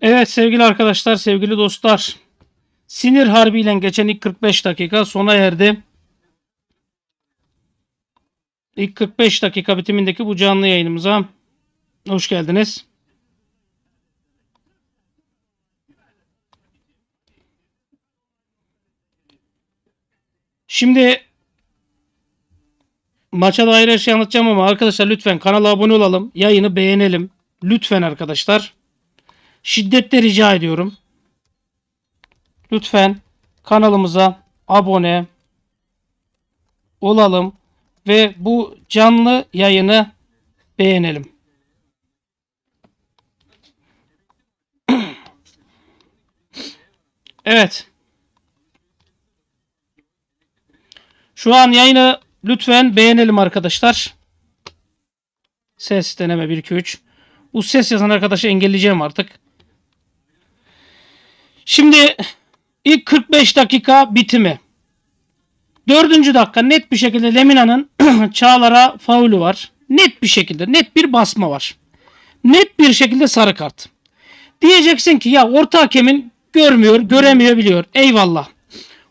Evet sevgili arkadaşlar, sevgili dostlar. Sinir harbiyle geçen ilk 45 dakika sona erdi. İlk 45 dakika bitimindeki bu canlı yayınımıza hoş geldiniz. Şimdi maça dair her şeyi anlatacağım ama arkadaşlar lütfen kanala abone olalım. Yayını beğenelim. Lütfen arkadaşlar. Şiddetle rica ediyorum. Lütfen kanalımıza abone olalım ve bu canlı yayını beğenelim. Evet. Şu an yayını lütfen beğenelim arkadaşlar. Ses deneme 1 2 3. Bu ses yazan arkadaşı engelleyeceğim artık. Şimdi ilk 45 dakika bitimi. Dördüncü dakika net bir şekilde Lemina'nın Çağlar'a faulü var. Net bir şekilde net bir basma var. Net bir şekilde sarı kart. Diyeceksin ki ya orta hakemin görmüyor, göremiyor biliyor. Eyvallah.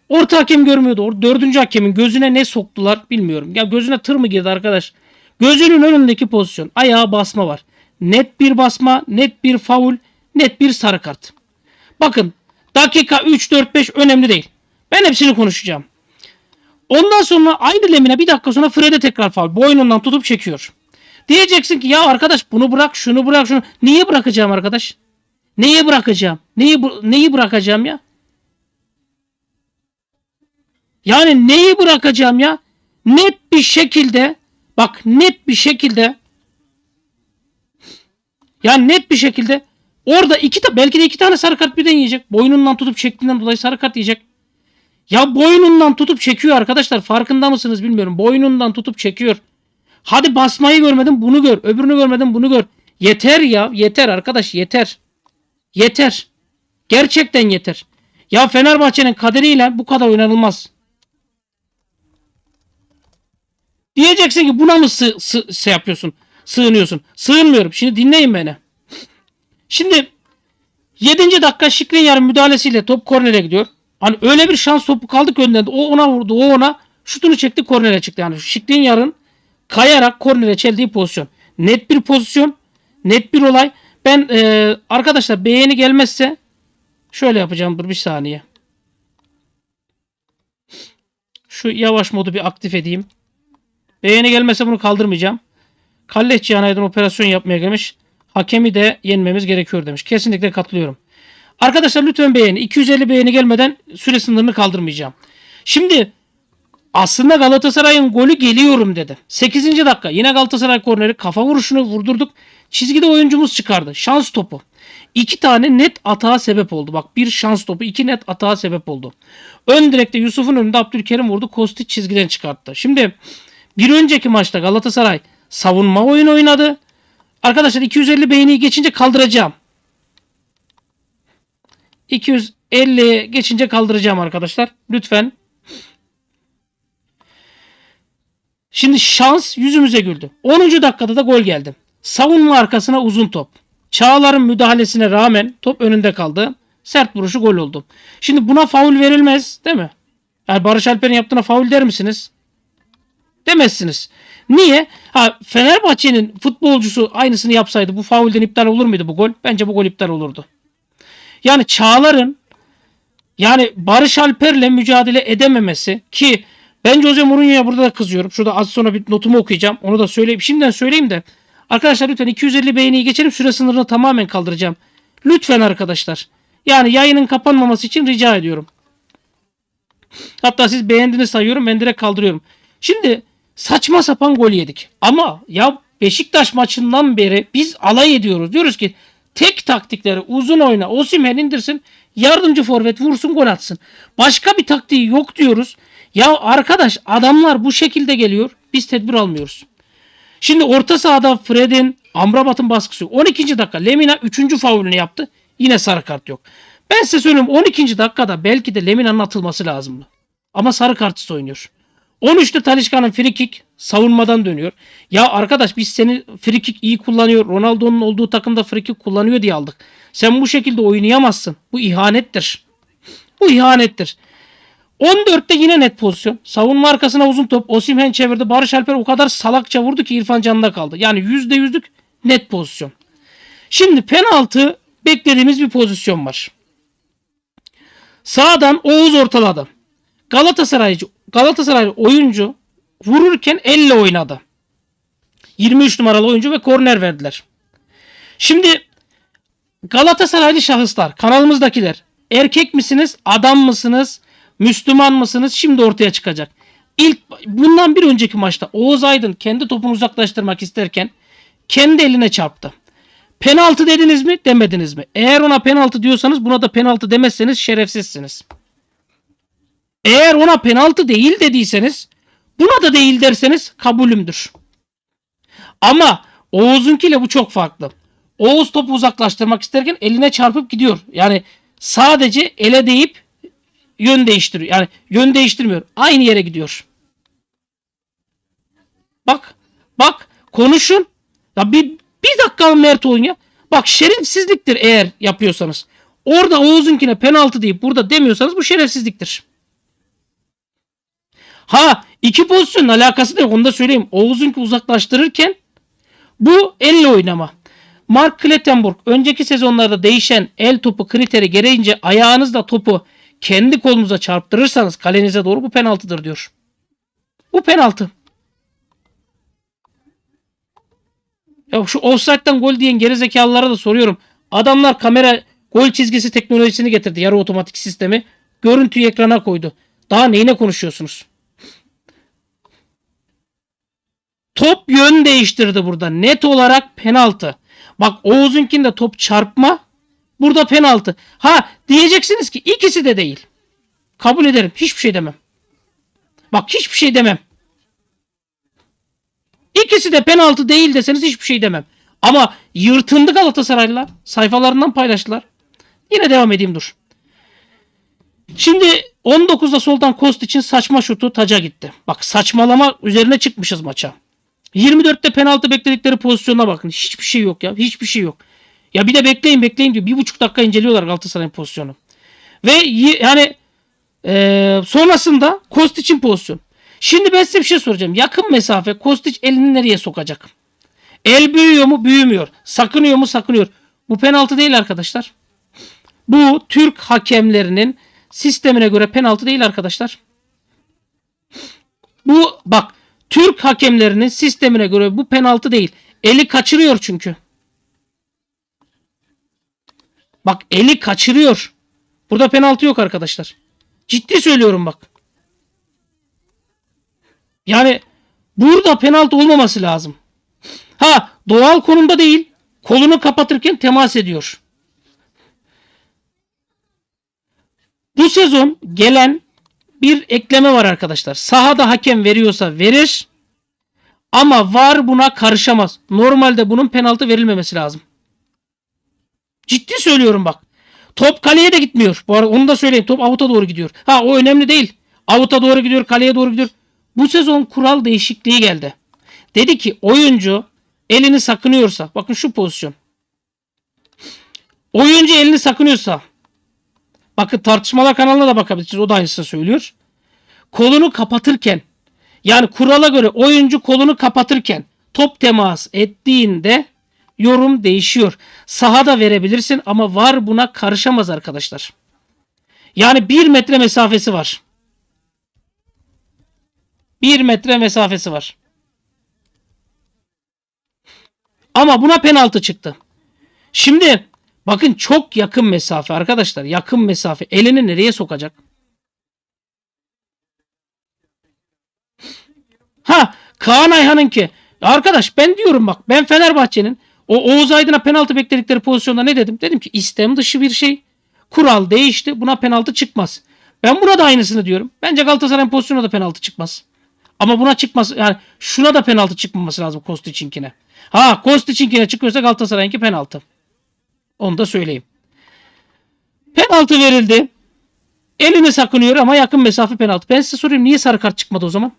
Orta hakem görmüyordu. Or- Dördüncü hakemin gözüne ne soktular bilmiyorum. Ya gözüne tır mı girdi arkadaş? Gözünün önündeki pozisyon. Ayağa basma var. Net bir basma, net bir faul, net bir sarı kart. Bakın dakika 3, 4, 5 önemli değil. Ben hepsini konuşacağım. Ondan sonra aynı Lemine bir dakika sonra Fred'e tekrar faul. Boynundan tutup çekiyor. Diyeceksin ki ya arkadaş bunu bırak, şunu bırak, şunu. Niye bırakacağım arkadaş? Neye bırakacağım? Neyi neyi bırakacağım ya? Yani neyi bırakacağım ya? Net bir şekilde bak net bir şekilde yani net bir şekilde orada iki ta belki de iki tane sarı kart birden yiyecek. Boynundan tutup çektiğinden dolayı sarı kart yiyecek. Ya boynundan tutup çekiyor arkadaşlar. Farkında mısınız bilmiyorum. Boynundan tutup çekiyor. Hadi basmayı görmedim bunu gör. Öbürünü görmedim bunu gör. Yeter ya. Yeter arkadaş yeter. Yeter. Gerçekten yeter. Ya Fenerbahçe'nin kaderiyle bu kadar oynanılmaz. Diyeceksin ki buna mı sı, sı- şey yapıyorsun? Sığınıyorsun. Sığınmıyorum. Şimdi dinleyin beni. Şimdi 7. dakika Şikrinyar'ın müdahalesiyle top kornere gidiyor. Hani öyle bir şans topu kaldı ki önünde. O ona vurdu. O ona şutunu çekti kornere çıktı. Yani Şikrinyar'ın kayarak kornere çeldiği pozisyon. Net bir pozisyon. Net bir olay. Ben e, arkadaşlar beğeni gelmezse şöyle yapacağım. Bir saniye. Şu yavaş modu bir aktif edeyim. Beğeni gelmezse bunu kaldırmayacağım. Kalleş Cihan operasyon yapmaya gelmiş. Hakemi de yenmemiz gerekiyor demiş. Kesinlikle katılıyorum. Arkadaşlar lütfen beğeni. 250 beğeni gelmeden süre sınırını kaldırmayacağım. Şimdi aslında Galatasaray'ın golü geliyorum dedi. 8. dakika yine Galatasaray korneri kafa vuruşunu vurdurduk. Çizgide oyuncumuz çıkardı. Şans topu. İki tane net atağa sebep oldu. Bak bir şans topu iki net atağa sebep oldu. Ön direkte Yusuf'un önünde Abdülkerim vurdu. Kostić çizgiden çıkarttı. Şimdi bir önceki maçta Galatasaray savunma oyun oynadı. Arkadaşlar 250 beğeniyi geçince kaldıracağım. 250 geçince kaldıracağım arkadaşlar. Lütfen. Şimdi şans yüzümüze güldü. 10. dakikada da gol geldi. Savunma arkasına uzun top. Çağlar'ın müdahalesine rağmen top önünde kaldı. Sert vuruşu gol oldu. Şimdi buna faul verilmez değil mi? Yani Barış Alper'in yaptığına faul der misiniz? Demezsiniz. Niye? Ha Fenerbahçe'nin futbolcusu aynısını yapsaydı bu faulden iptal olur muydu bu gol? Bence bu gol iptal olurdu. Yani Çağlar'ın yani Barış Alper'le mücadele edememesi ki ben Jose Mourinho'ya burada da kızıyorum. Şurada az sonra bir notumu okuyacağım. Onu da söyleyeyim. Şimdiden söyleyeyim de. Arkadaşlar lütfen 250 beğeniyi geçelim. Süre sınırını tamamen kaldıracağım. Lütfen arkadaşlar. Yani yayının kapanmaması için rica ediyorum. Hatta siz beğendiğini sayıyorum. Ben direkt kaldırıyorum. Şimdi saçma sapan gol yedik. Ama ya Beşiktaş maçından beri biz alay ediyoruz. Diyoruz ki tek taktikleri uzun oyna. Osimhen indirsin. Yardımcı forvet vursun gol atsın. Başka bir taktiği yok diyoruz. Ya arkadaş adamlar bu şekilde geliyor. Biz tedbir almıyoruz. Şimdi orta sahada Fred'in Amrabat'ın baskısı yok. 12. dakika Lemina 3. faulünü yaptı. Yine sarı kart yok. Ben size söyleyeyim 12. dakikada belki de Lemina'nın atılması lazımdı. Ama sarı kartsız oynuyor. 13'te Talişka'nın free kick savunmadan dönüyor. Ya arkadaş biz seni free kick iyi kullanıyor. Ronaldo'nun olduğu takımda free kick kullanıyor diye aldık. Sen bu şekilde oynayamazsın. Bu ihanettir. Bu ihanettir. 14'te yine net pozisyon. Savunma arkasına uzun top. Osimhen çevirdi. Barış Alper o kadar salakça vurdu ki İrfan Can'da kaldı. Yani %100'lük net pozisyon. Şimdi penaltı beklediğimiz bir pozisyon var. Sağdan Oğuz ortaladı. Galatasaraycı Galatasaray oyuncu vururken elle oynadı. 23 numaralı oyuncu ve korner verdiler. Şimdi Galatasaraylı şahıslar, kanalımızdakiler erkek misiniz, adam mısınız, Müslüman mısınız şimdi ortaya çıkacak. İlk bundan bir önceki maçta Oğuz Aydın kendi topunu uzaklaştırmak isterken kendi eline çarptı. Penaltı dediniz mi demediniz mi? Eğer ona penaltı diyorsanız buna da penaltı demezseniz şerefsizsiniz. Eğer ona penaltı değil dediyseniz buna da değil derseniz kabulümdür. Ama Oğuz'unkiyle bu çok farklı. Oğuz topu uzaklaştırmak isterken eline çarpıp gidiyor. Yani sadece ele değip yön değiştiriyor. Yani yön değiştirmiyor. Aynı yere gidiyor. Bak. Bak. Konuşun. Ya bir, bir dakika mert olun ya. Bak şerefsizliktir eğer yapıyorsanız. Orada Oğuz'unkine penaltı deyip burada demiyorsanız bu şerefsizliktir. Ha iki pozisyonun alakası da yok onu da söyleyeyim. Oğuz'unki uzaklaştırırken bu elle oynama. Mark Klettenburg önceki sezonlarda değişen el topu kriteri gereğince ayağınızla topu kendi kolunuza çarptırırsanız kalenize doğru bu penaltıdır diyor. Bu penaltı. Ya şu offside'den gol diyen gerizekalılara da soruyorum. Adamlar kamera gol çizgisi teknolojisini getirdi. Yarı otomatik sistemi. Görüntüyü ekrana koydu. Daha neyine konuşuyorsunuz? Top yön değiştirdi burada. Net olarak penaltı. Bak Oğuz'unkinde top çarpma. Burada penaltı. Ha diyeceksiniz ki ikisi de değil. Kabul ederim. Hiçbir şey demem. Bak hiçbir şey demem. İkisi de penaltı değil deseniz hiçbir şey demem. Ama yırtındı Galatasaraylılar. Sayfalarından paylaştılar. Yine devam edeyim dur. Şimdi 19'da soldan Kost için saçma şutu taca gitti. Bak saçmalama üzerine çıkmışız maça. 24'te penaltı bekledikleri pozisyona bakın. Hiçbir şey yok ya. Hiçbir şey yok. Ya bir de bekleyin bekleyin diyor. Bir buçuk dakika inceliyorlar Galatasaray'ın pozisyonu. Ve yani e, sonrasında Kostiç'in pozisyon. Şimdi ben size bir şey soracağım. Yakın mesafe Kostiç elini nereye sokacak? El büyüyor mu? Büyümüyor. Sakınıyor mu? Sakınıyor. Bu penaltı değil arkadaşlar. Bu Türk hakemlerinin sistemine göre penaltı değil arkadaşlar. Bu bak Türk hakemlerinin sistemine göre bu penaltı değil. Eli kaçırıyor çünkü. Bak eli kaçırıyor. Burada penaltı yok arkadaşlar. Ciddi söylüyorum bak. Yani burada penaltı olmaması lazım. Ha doğal konumda değil. Kolunu kapatırken temas ediyor. Bu sezon gelen bir ekleme var arkadaşlar. Sahada hakem veriyorsa verir. Ama var buna karışamaz. Normalde bunun penaltı verilmemesi lazım. Ciddi söylüyorum bak. Top kaleye de gitmiyor. Bu arada onu da söyleyeyim. Top avuta doğru gidiyor. Ha o önemli değil. Avuta doğru gidiyor, kaleye doğru gidiyor. Bu sezon kural değişikliği geldi. Dedi ki oyuncu elini sakınıyorsa, bakın şu pozisyon. Oyuncu elini sakınıyorsa, bakın tartışmalar kanalına da bakabilirsiniz. O da aynısını söylüyor. Kolunu kapatırken, yani kurala göre oyuncu kolunu kapatırken top temas ettiğinde yorum değişiyor. Sahada verebilirsin ama var buna karışamaz arkadaşlar. Yani bir metre mesafesi var. Bir metre mesafesi var. Ama buna penaltı çıktı. Şimdi bakın çok yakın mesafe arkadaşlar. Yakın mesafe. Elini nereye sokacak? Ha Kaan Ayhan'ın ki arkadaş ben diyorum bak ben Fenerbahçe'nin o Oğuz Aydın'a penaltı bekledikleri pozisyonda ne dedim? Dedim ki istem dışı bir şey. Kural değişti. Buna penaltı çıkmaz. Ben buna da aynısını diyorum. Bence Galatasaray'ın pozisyonuna da penaltı çıkmaz. Ama buna çıkmaz. Yani şuna da penaltı çıkmaması lazım Kostiç'inkine. Ha Kostiç'inkine çıkıyorsa Galatasaray'ınki penaltı. Onu da söyleyeyim. Penaltı verildi. Elini sakınıyor ama yakın mesafe penaltı. Ben size sorayım niye sarı kart çıkmadı o zaman?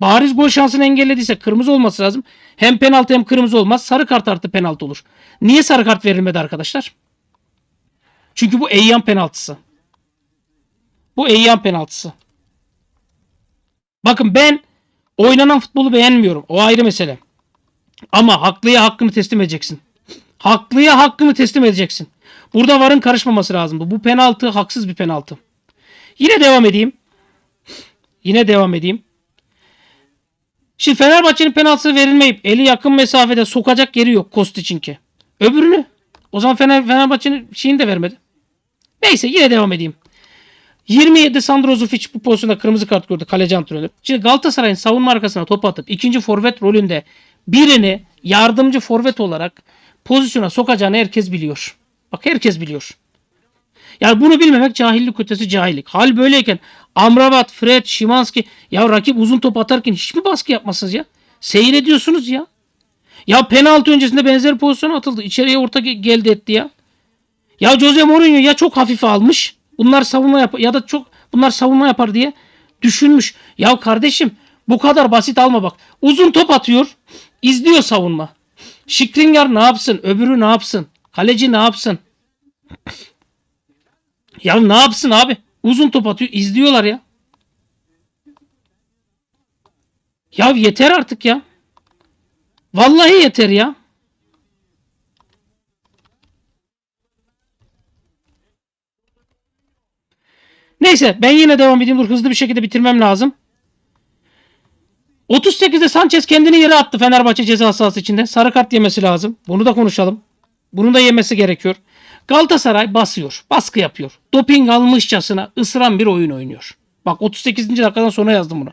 Bariz gol şansını engellediyse kırmızı olması lazım. Hem penaltı hem kırmızı olmaz. Sarı kart artı penaltı olur. Niye sarı kart verilmedi arkadaşlar? Çünkü bu Eyyam penaltısı. Bu Eyyam penaltısı. Bakın ben oynanan futbolu beğenmiyorum. O ayrı mesele. Ama haklıya hakkını teslim edeceksin. Haklıya hakkını teslim edeceksin. Burada varın karışmaması lazımdı. Bu penaltı haksız bir penaltı. Yine devam edeyim. Yine devam edeyim. Şimdi Fenerbahçe'nin penaltısı verilmeyip eli yakın mesafede sokacak yeri yok Kostiç'inki. Öbürünü o zaman Fener, Fenerbahçe'nin şeyini de vermedi. Neyse yine devam edeyim. 27 Sandro Zufic bu pozisyonda kırmızı kart gördü kaleci antrenörü. Şimdi Galatasaray'ın savunma arkasına top atıp ikinci forvet rolünde birini yardımcı forvet olarak pozisyona sokacağını herkes biliyor. Bak herkes biliyor. Yani bunu bilmemek cahillik ötesi cahillik. Hal böyleyken Amrabat, Fred, Şimanski ya rakip uzun top atarken hiç mi baskı yapmasınız ya? Seyrediyorsunuz ya. Ya penaltı öncesinde benzer pozisyon atıldı. İçeriye orta ge- geldi etti ya. Ya Jose Mourinho ya çok hafife almış. Bunlar savunma yap ya da çok bunlar savunma yapar diye düşünmüş. Ya kardeşim bu kadar basit alma bak. Uzun top atıyor. izliyor savunma. Şikrinyar ne yapsın? Öbürü ne yapsın? Kaleci ne yapsın? Ya ne yapsın abi? Uzun top atıyor. izliyorlar ya. Ya yeter artık ya. Vallahi yeter ya. Neyse ben yine devam edeyim. Dur hızlı bir şekilde bitirmem lazım. 38'de Sanchez kendini yere attı Fenerbahçe ceza sahası içinde. Sarı kart yemesi lazım. Bunu da konuşalım. Bunu da yemesi gerekiyor. Galatasaray basıyor. Baskı yapıyor. Doping almışçasına ısıran bir oyun oynuyor. Bak 38. dakikadan sonra yazdım bunu.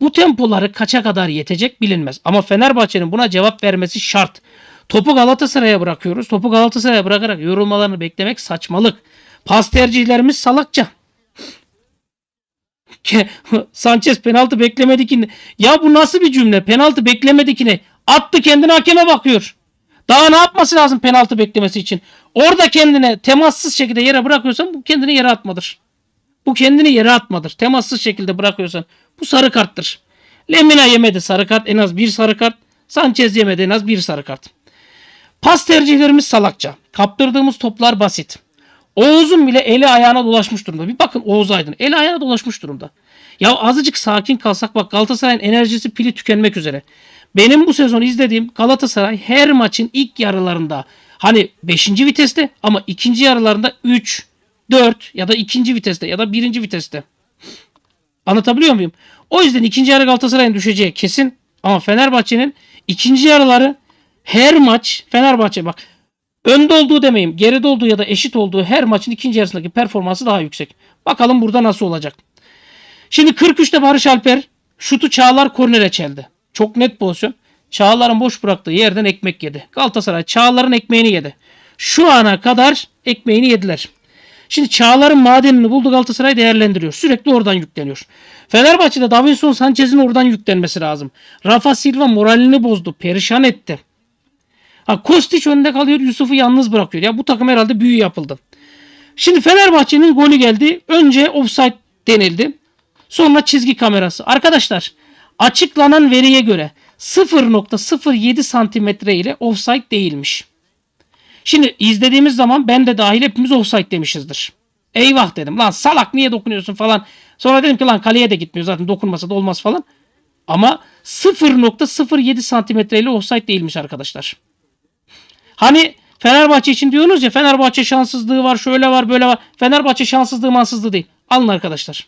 Bu tempoları kaça kadar yetecek bilinmez. Ama Fenerbahçe'nin buna cevap vermesi şart. Topu Galatasaray'a bırakıyoruz. Topu Galatasaray'a bırakarak yorulmalarını beklemek saçmalık. Pas tercihlerimiz salakça. Sanchez penaltı beklemedi ki. Ya bu nasıl bir cümle? Penaltı beklemedi ki ne? Attı kendini hakeme bakıyor. Daha ne yapması lazım penaltı beklemesi için? Orada kendine temassız şekilde yere bırakıyorsan bu kendini yere atmadır. Bu kendini yere atmadır. Temassız şekilde bırakıyorsan bu sarı karttır. Lemina yemedi sarı kart en az bir sarı kart. Sanchez yemedi en az bir sarı kart. Pas tercihlerimiz salakça. Kaptırdığımız toplar basit. Oğuz'un bile eli ayağına dolaşmış durumda. Bir bakın Oğuz Aydın. Eli ayağına dolaşmış durumda. Ya azıcık sakin kalsak bak Galatasaray'ın enerjisi pili tükenmek üzere. Benim bu sezon izlediğim Galatasaray her maçın ilk yarılarında hani 5. viteste ama ikinci yarılarında 3, 4 ya da ikinci viteste ya da birinci viteste. Anlatabiliyor muyum? O yüzden ikinci yarı Galatasaray'ın düşeceği kesin. Ama Fenerbahçe'nin ikinci yarıları her maç Fenerbahçe bak önde olduğu demeyeyim geride olduğu ya da eşit olduğu her maçın ikinci yarısındaki performansı daha yüksek. Bakalım burada nasıl olacak. Şimdi 43'te Barış Alper şutu Çağlar kornere çeldi. Çok net pozisyon. Çağlar'ın boş bıraktığı yerden ekmek yedi. Galatasaray Çağlar'ın ekmeğini yedi. Şu ana kadar ekmeğini yediler. Şimdi Çağlar'ın madenini buldu Galatasaray değerlendiriyor. Sürekli oradan yükleniyor. Fenerbahçe'de Davinson Sanchez'in oradan yüklenmesi lazım. Rafa Silva moralini bozdu. Perişan etti. Ha Kostić önde kalıyor. Yusuf'u yalnız bırakıyor. Ya bu takım herhalde büyü yapıldı. Şimdi Fenerbahçe'nin golü geldi. Önce offside denildi. Sonra çizgi kamerası. Arkadaşlar açıklanan veriye göre 0.07 santimetre ile offside değilmiş. Şimdi izlediğimiz zaman ben de dahil hepimiz offside demişizdir. Eyvah dedim. Lan salak niye dokunuyorsun falan. Sonra dedim ki lan kaleye de gitmiyor zaten dokunmasa da olmaz falan. Ama 0.07 santimetre ile offside değilmiş arkadaşlar. Hani Fenerbahçe için diyorsunuz ya Fenerbahçe şanssızlığı var şöyle var böyle var. Fenerbahçe şanssızlığı mansızlığı değil. Alın arkadaşlar.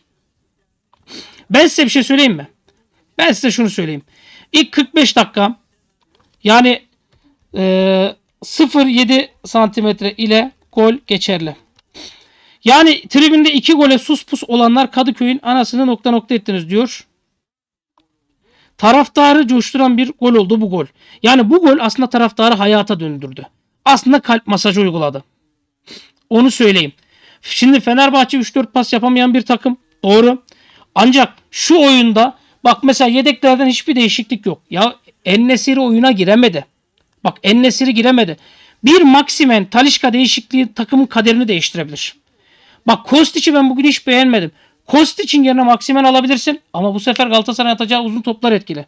Ben size bir şey söyleyeyim mi? Ben size şunu söyleyeyim. İlk 45 dakika yani e, 0.7 santimetre ile gol geçerli. Yani tribünde iki gole sus pus olanlar Kadıköy'ün anasını nokta nokta ettiniz diyor. Taraftarı coşturan bir gol oldu bu gol. Yani bu gol aslında taraftarı hayata döndürdü. Aslında kalp masajı uyguladı. Onu söyleyeyim. Şimdi Fenerbahçe 3-4 pas yapamayan bir takım. Doğru. Ancak şu oyunda bak mesela yedeklerden hiçbir değişiklik yok. Ya Ennesiri oyuna giremedi. Bak Ennesiri giremedi. Bir Maximen Talişka değişikliği takımın kaderini değiştirebilir. Bak Kostic'i ben bugün hiç beğenmedim. Kostic'in yerine Maximen alabilirsin ama bu sefer Galatasaray atacağı uzun toplar etkili.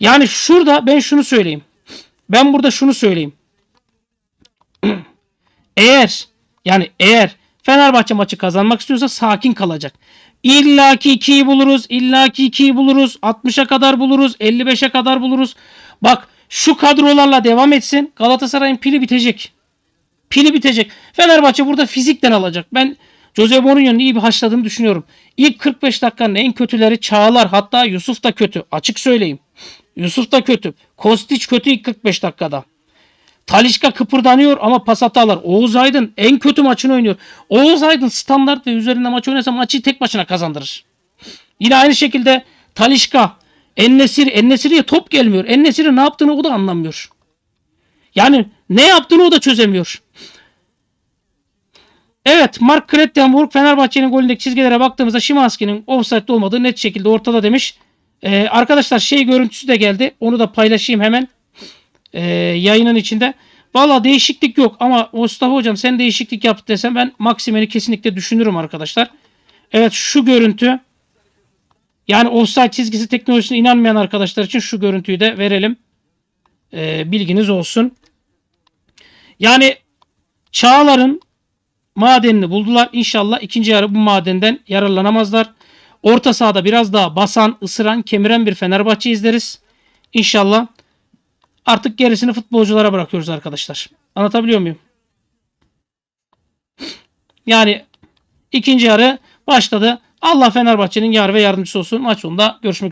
Yani şurada ben şunu söyleyeyim. Ben burada şunu söyleyeyim. eğer yani eğer Fenerbahçe maçı kazanmak istiyorsa sakin kalacak. İlla ki 2'yi buluruz. illa ki 2'yi buluruz. 60'a kadar buluruz. 55'e kadar buluruz. Bak şu kadrolarla devam etsin. Galatasaray'ın pili bitecek. Pili bitecek. Fenerbahçe burada fizikten alacak. Ben Jose Mourinho'nun iyi bir haşladığını düşünüyorum. İlk 45 dakikanın en kötüleri Çağlar hatta Yusuf da kötü. Açık söyleyeyim. Yusuf da kötü. Kostić kötü ilk 45 dakikada. Talişka kıpırdanıyor ama pas hatalar. Oğuz Aydın en kötü maçını oynuyor. Oğuz Aydın standart ve üzerinde maç oynasa maçı tek başına kazandırır. Yine aynı şekilde Talişka, Ennesiri, Ennesiri'ye top gelmiyor. Ennesiri ne yaptığını o da anlamıyor. Yani ne yaptığını o da çözemiyor. Evet Mark Krettenburg Fenerbahçe'nin golündeki çizgilere baktığımızda Şimanski'nin offside'de olmadığı net şekilde ortada demiş. Ee, arkadaşlar şey görüntüsü de geldi. Onu da paylaşayım hemen ee, yayının içinde. Valla değişiklik yok ama Mustafa hocam sen değişiklik yap desem ben Maximen'i kesinlikle düşünürüm arkadaşlar. Evet şu görüntü yani offside çizgisi teknolojisine inanmayan arkadaşlar için şu görüntüyü de verelim. Ee, bilginiz olsun. Yani Çağlar'ın madenini buldular. İnşallah ikinci yarı bu madenden yararlanamazlar. Orta sahada biraz daha basan, ısıran, kemiren bir Fenerbahçe izleriz. İnşallah. Artık gerisini futbolculara bırakıyoruz arkadaşlar. Anlatabiliyor muyum? Yani ikinci yarı başladı. Allah Fenerbahçe'nin yar ve yardımcısı olsun. Maç sonunda görüşmek üzere.